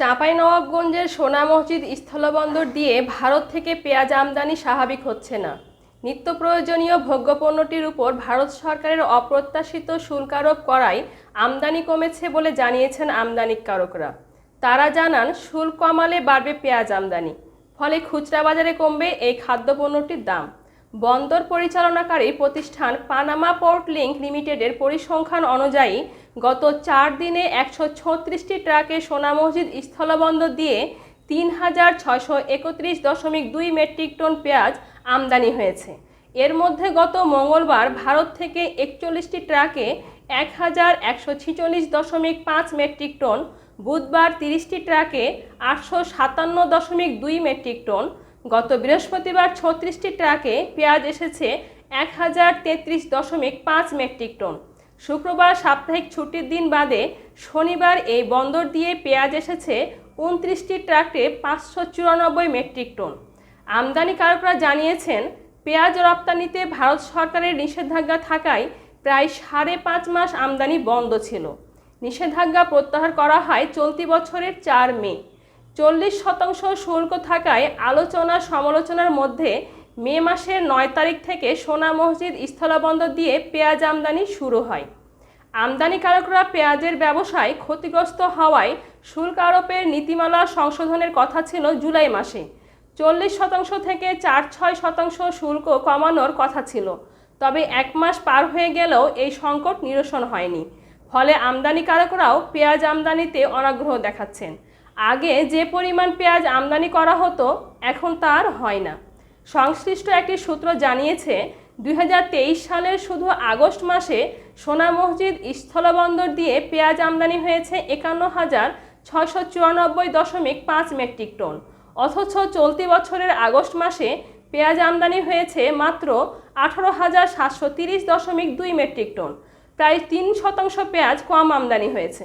চাঁপাইনবাবগঞ্জের সোনা মসজিদ স্থলবন্দর দিয়ে ভারত থেকে পেঁয়াজ আমদানি স্বাভাবিক হচ্ছে না। নিত্য প্রয়োজনীয় ভোগ্যপণ্যটির উপর ভারত সরকারের অপ্রত্যাশিত শুল্ক আরোপ করায় আমদানি কমেছে বলে জানিয়েছেন আমদানিকারকরা। তারা জানান, শুল্ক কমালে বাড়বে পেঁয়াজ আমদানি, ফলে খুচরা বাজারে কমবে এই খাদ্যপণ্যটির দাম। বন্দর পরিচালনাকারী প্রতিষ্ঠান পানামা পোর্ট লিঙ্ক লিমিটেডের পরিসংখ্যান অনুযায়ী গত চার দিনে একশো ছত্রিশটি ট্রাকে সোনা মসজিদ স্থলবন্দর দিয়ে তিন হাজার ছয়শো একত্রিশ দশমিক দুই মেট্রিক টন পেঁয়াজ আমদানি হয়েছে। এর মধ্যে গত মঙ্গলবার ভারত থেকে একচল্লিশটি ট্রাকে এক হাজার একশো ছিচল্লিশ দশমিক পাঁচ মেট্রিক টন, বুধবার তিরিশটি ট্রাকে আটশো সাতান্ন দশমিক দুই মেট্রিক টন, গত বৃহস্পতিবার ছত্রিশটি ট্রাকে পেঁয়াজ এসেছে এক হাজার তেত্রিশ দশমিক পাঁচ মেট্রিক টন। শুক্রবার সাপ্তাহিক ছুটির দিন বাদে শনিবার এই বন্দর দিয়ে পেঁয়াজ এসেছে উনত্রিশটি ট্রাকে পাঁচশো চুরানব্বই মেট্রিক টন। আমদানিকারকরা জানিয়েছেন, পেঁয়াজ রপ্তানিতে ভারত সরকারের নিষেধাজ্ঞা থাকায় প্রায় সাড়ে পাঁচ মাস আমদানি বন্ধ ছিল। নিষেধাজ্ঞা প্রত্যাহার করা হয় চলতি বছরের চার মে। চল্লিশ শতাংশ শুল্ক থাকায় আলোচনা সমালোচনার মধ্যে মে মাসের নয় তারিখ থেকে সোনা মসজিদ স্থলবন্দর দিয়ে পেঁয়াজ আমদানি শুরু হয়। আমদানিকারকরা পেঁয়াজের ব্যবসায় ক্ষতিগ্রস্ত হওয়ায় শুল্ক আরোপের নীতিমালা সংশোধনের কথা ছিল জুলাই মাসে। চল্লিশ শতাংশ থেকে চার ছয় শতাংশ শুল্ক কমানোর কথা ছিল। তবে এক মাস পার হয়ে গেলেও এই সংকট নিরসন হয়নি। ফলে আমদানিকারকরাও পেঁয়াজ আমদানিতে অনাগ্রহ দেখাচ্ছেন। আগে যে পরিমাণ পেঁয়াজ আমদানি করা হতো, এখন তার হয় না। সংশ্লিষ্ট একটি সূত্র জানিয়েছে, দুই হাজার তেইশ সালের শুধু আগস্ট মাসে সোনা মসজিদ স্থলবন্দর দিয়ে পেঁয়াজ আমদানি হয়েছে একান্ন হাজার ছয়শো চুরানব্বই দশমিক পাঁচ মেট্রিক টন। অথচ চলতি বছরের আগস্ট মাসে পেঁয়াজ আমদানি হয়েছে মাত্র আঠারো হাজার সাতশো তিরিশ দশমিক দুই মেট্রিক টন। প্রায় তিন শতাংশ পেঁয়াজ কম আমদানি হয়েছে।